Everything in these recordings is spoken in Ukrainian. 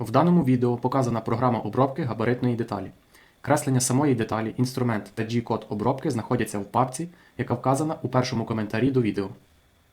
В даному відео показана програма обробки габаритної деталі. Креслення самої деталі, інструмент та G-код обробки знаходяться в папці, яка вказана у першому коментарі до відео.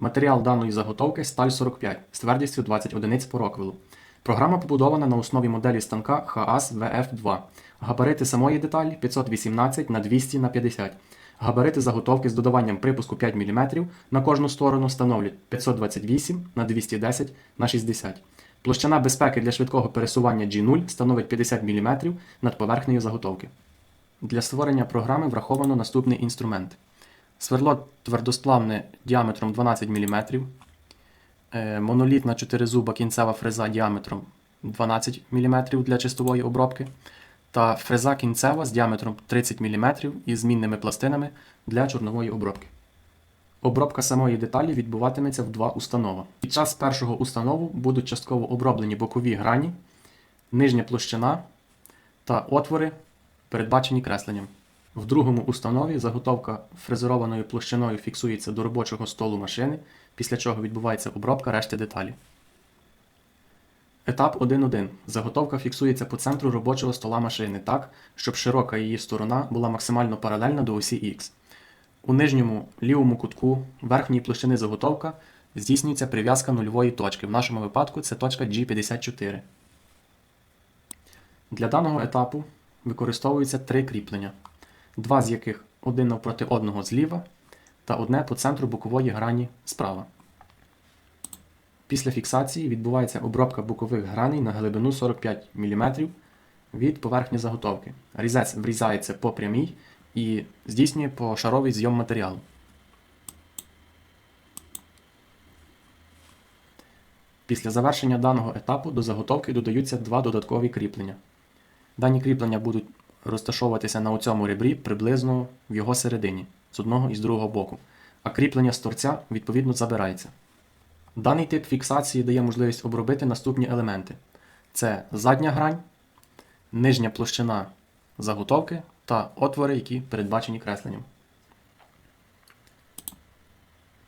Матеріал даної заготовки сталь 45 з твердістю 20 одиниць по роквелу. Програма побудована на основі моделі станка HAAS VF2. Габарити самої деталі 518 на 200 на 50. Габарити заготовки з додаванням припуску 5 мм на кожну сторону становлять 528 на 210 на 60. Площина безпеки для швидкого пересування G0 становить 50 мм над поверхнею заготовки. Для створення програми враховано наступний інструмент. Сверло твердосплавне діаметром 12 мм, е, монолітна 4-зуба кінцева фреза діаметром 12 мм для чистової обробки та фреза кінцева з діаметром 30 мм із змінними пластинами для чорнової обробки. Обробка самої деталі відбуватиметься в два установа. Під час першого установу будуть частково оброблені бокові грані, нижня площина та отвори, передбачені кресленням. В другому установі заготовка фрезерованою площиною фіксується до робочого столу машини, після чого відбувається обробка решти деталі. Етап 1.1. Заготовка фіксується по центру робочого стола машини так, щоб широка її сторона була максимально паралельна до осі X. У нижньому лівому кутку верхньої площини заготовка здійснюється прив'язка нульової точки. В нашому випадку це точка G54. Для даного етапу використовуються три кріплення, два з яких один навпроти одного зліва та одне по центру бокової грані справа. Після фіксації відбувається обробка бокових граней на глибину 45 мм від поверхні заготовки. Різець врізається по прямій і здійснює пошаровий зйом матеріалу. Після завершення даного етапу до заготовки додаються два додаткові кріплення. Дані кріплення будуть розташовуватися на оцьому ребрі приблизно в його середині, з одного і з другого боку, а кріплення з торця відповідно забирається. Даний тип фіксації дає можливість обробити наступні елементи: це задня грань, нижня площина заготовки та отвори, які передбачені кресленням.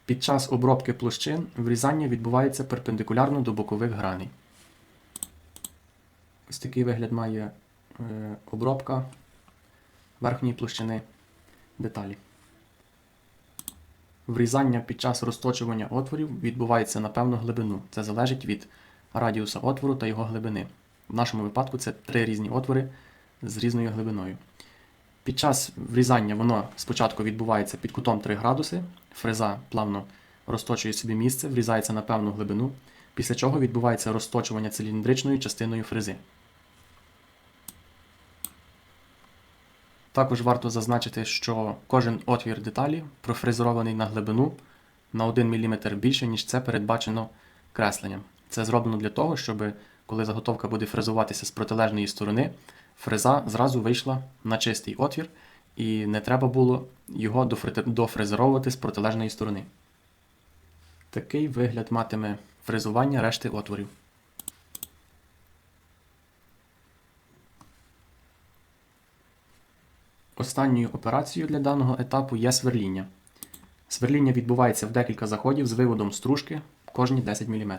Під час обробки площин врізання відбувається перпендикулярно до бокових граней. Ось такий вигляд має е, обробка верхньої площини деталі. Врізання під час розточування отворів відбувається на певну глибину. Це залежить від радіуса отвору та його глибини. В нашому випадку це три різні отвори з різною глибиною. Під час врізання воно спочатку відбувається під кутом 3 градуси, фреза плавно розточує собі місце, врізається на певну глибину, після чого відбувається розточування циліндричною частиною фрези. Також варто зазначити, що кожен отвір деталі профрезерований на глибину на 1 мм більше, ніж це передбачено кресленням. Це зроблено для того, щоб коли заготовка буде фрезуватися з протилежної сторони, фреза зразу вийшла на чистий отвір, і не треба було його дофрезеровувати з протилежної сторони. Такий вигляд матиме фрезування решти отворів. Останньою операцією для даного етапу є сверління. Сверління відбувається в декілька заходів з виводом стружки кожні 10 мм.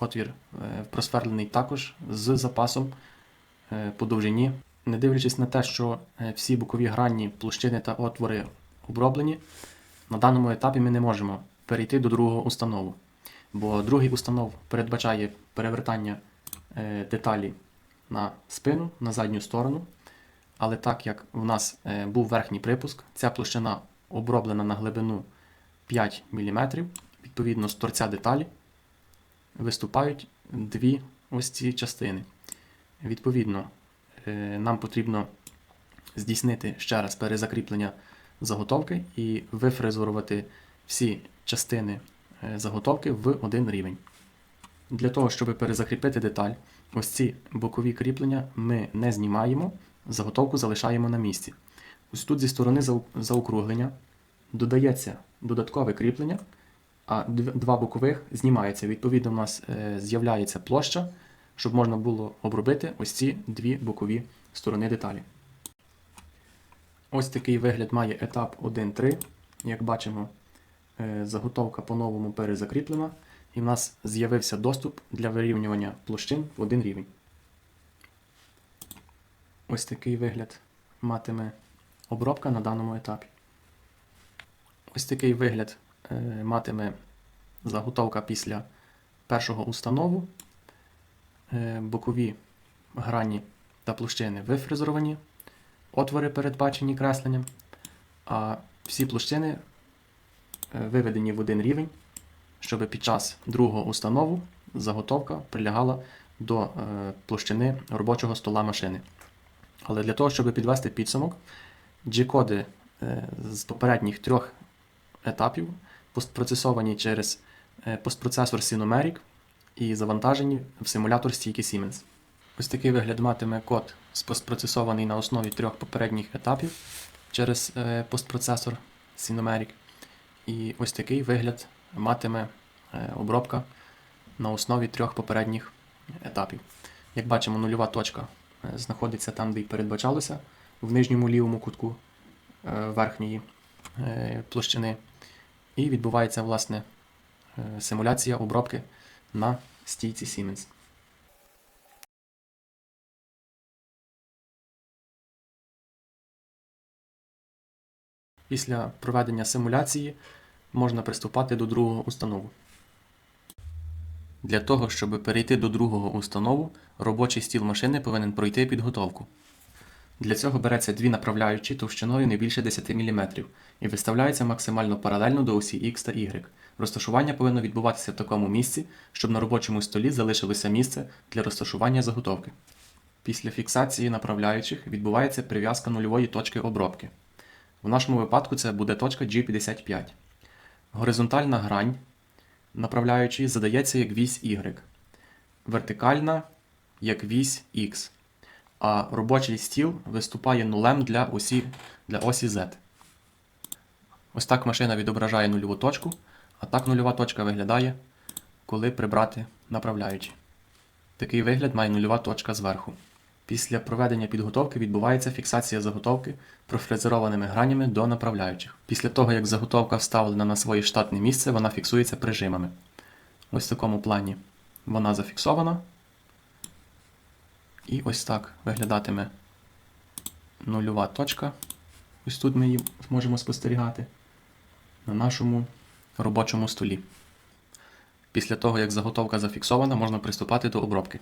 Отвір е, просверлений також з запасом по довжині. Не дивлячись на те, що е, всі бокові грані, площини та отвори оброблені, на даному етапі ми не можемо перейти до другого установу. Бо другий установ передбачає перевертання е, деталі на спину, на задню сторону. Але так як в нас е, був верхній припуск, ця площина оброблена на глибину 5 мм, відповідно з торця деталі виступають дві ось ці частини. Відповідно, е, нам потрібно здійснити ще раз перезакріплення заготовки і вифрезерувати всі частини е, заготовки в один рівень. Для того, щоб перезакріпити деталь, ось ці бокові кріплення ми не знімаємо, заготовку залишаємо на місці. Ось тут зі сторони заокруглення додається додаткове кріплення, а два бокових знімаються. Відповідно, у нас е, з'являється площа, щоб можна було обробити ось ці дві бокові сторони деталі. Ось такий вигляд має етап 1.3. Як бачимо, е, заготовка по-новому перезакріплена. І в нас з'явився доступ для вирівнювання площин в один рівень. Ось такий вигляд матиме обробка на даному етапі. Ось такий вигляд е, матиме заготовка після першого установу. Е, бокові грані та площини вифрезеровані, отвори передбачені кресленням, а всі площини е, виведені в один рівень, щоб під час другого установу заготовка прилягала до е, площини робочого стола машини. Але для того, щоб підвести підсумок, G-коди з попередніх трьох етапів постпроцесовані через постпроцесор Synomeric і завантажені в симулятор стійки Siemens. Ось такий вигляд матиме код постпроцесований на основі трьох попередніх етапів через е, постпроцесор Synomeric. І ось такий вигляд матиме е, обробка на основі трьох попередніх етапів. Як бачимо, нульова точка е, знаходиться там, де й передбачалося, в нижньому лівому кутку верхньої площини. І відбувається власне симуляція обробки на стійці Siemens. Після проведення симуляції можна приступати до другого установу. Для того, щоб перейти до другого установу, робочий стіл машини повинен пройти підготовку. Для цього береться дві направляючі товщиною не більше 10 мм і виставляється максимально паралельно до осі X та Y. Розташування повинно відбуватися в такому місці, щоб на робочому столі залишилося місце для розташування заготовки. Після фіксації направляючих відбувається прив'язка нульової точки обробки. В нашому випадку це буде точка G55. Горизонтальна грань направляючої задається як вісь Y, вертикальна як вісь X, а робочий стіл виступає нулем для осі, для осі Z. Ось так машина відображає нульову точку, а так нульова точка виглядає, коли прибрати направляючі. Такий вигляд має нульова точка зверху. Після проведення підготовки відбувається фіксація заготовки профрезерованими гранями до направляючих. Після того, як заготовка вставлена на своє штатне місце, вона фіксується прижимами. Ось в такому плані вона зафіксована. І ось так виглядатиме нульова точка. Ось тут ми її можемо спостерігати на нашому робочому столі. Після того, як заготовка зафіксована, можна приступати до обробки.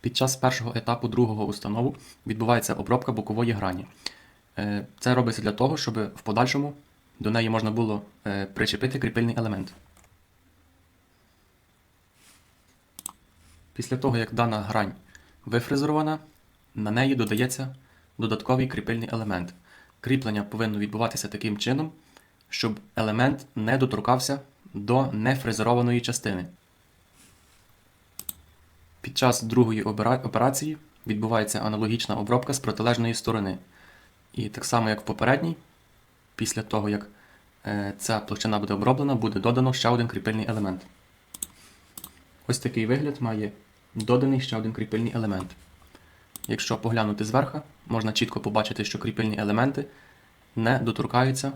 Під час першого етапу другого установу відбувається обробка бокової грані. Е, Це робиться для того, щоб в подальшому до неї можна було е, причепити кріпильний елемент. Після того, як дана грань вифрезерована, на неї додається додатковий кріпильний елемент. Кріплення повинно відбуватися таким чином, щоб елемент не доторкався до нефрезерованої частини. Під час другої операції відбувається аналогічна обробка з протилежної сторони. І так само, як в попередній, після того, як е, ця площина буде оброблена, буде додано ще один кріпильний елемент. Ось такий вигляд має доданий ще один кріпильний елемент. Якщо поглянути зверху, можна чітко побачити, що кріпильні елементи не доторкаються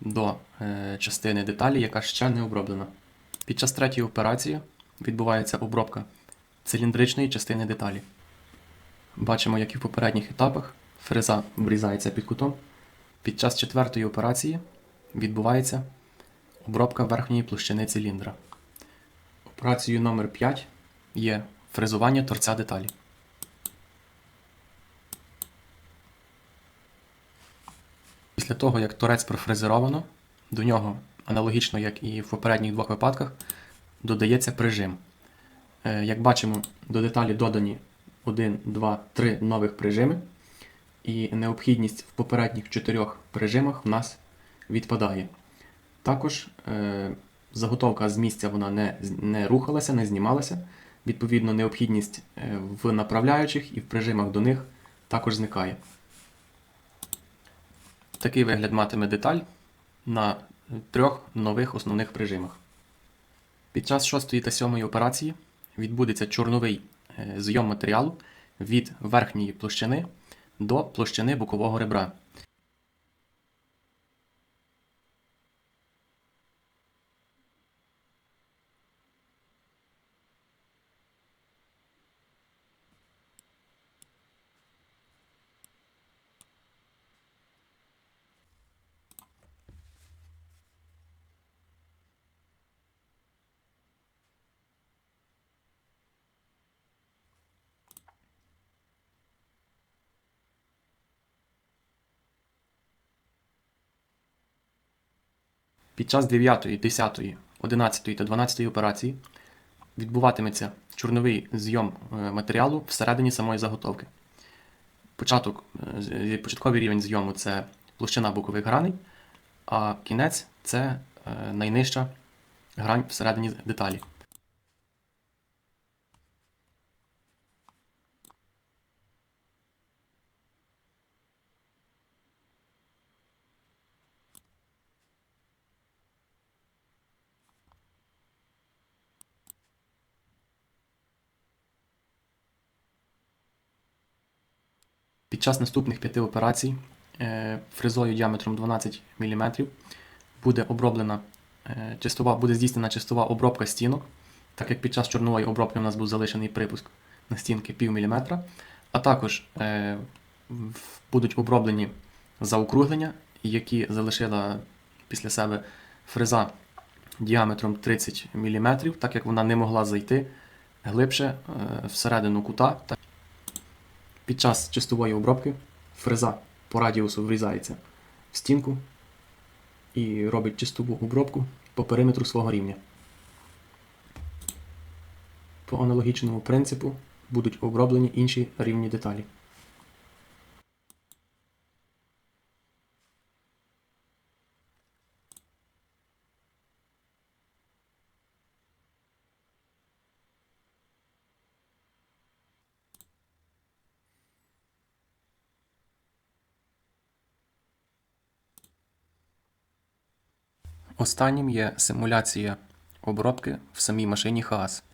до е, частини деталі, яка ще не оброблена. Під час третьої операції відбувається обробка циліндричної частини деталі. Бачимо, як і в попередніх етапах, фреза врізається під кутом. Під час четвертої операції відбувається обробка верхньої площини циліндра. Операцією номер 5 є фрезування торця деталі. Після того, як торець профрезеровано, до нього, аналогічно як і в попередніх двох випадках, додається прижим. Е, Як бачимо, до деталі додані 1, 2, 3 нових прижими, і необхідність в попередніх чотирьох прижимах в нас відпадає. Також е, заготовка з місця вона не, не рухалася, не знімалася. Відповідно, необхідність е, в направляючих і в прижимах до них також зникає. Такий вигляд матиме деталь на трьох нових основних прижимах. Під час 6 та 7 операції відбудеться чорновий е, зйом матеріалу від верхньої площини до площини бокового ребра. Під час 9, 10, 11 та 12 операції відбуватиметься чорновий зйом е, матеріалу всередині самої заготовки. Початок, е, початковий рівень зйому це площина бокових граней, а кінець це е, найнижча грань всередині деталі. Час наступних п'яти операцій е, фрезою діаметром 12 мм буде оброблена е, чистова, буде здійснена чистова обробка стінок, так як під час чорнової обробки у нас був залишений припуск на стінки пів міліметра, а також е, будуть оброблені заокруглення, які залишила після себе фреза діаметром 30 мм, так як вона не могла зайти глибше всередину кута. Під час чистової обробки фреза по радіусу врізається в стінку і робить чистову обробку по периметру свого рівня. По аналогічному принципу будуть оброблені інші рівні деталі. Останнім є симуляція обробки в самій машині ХААС.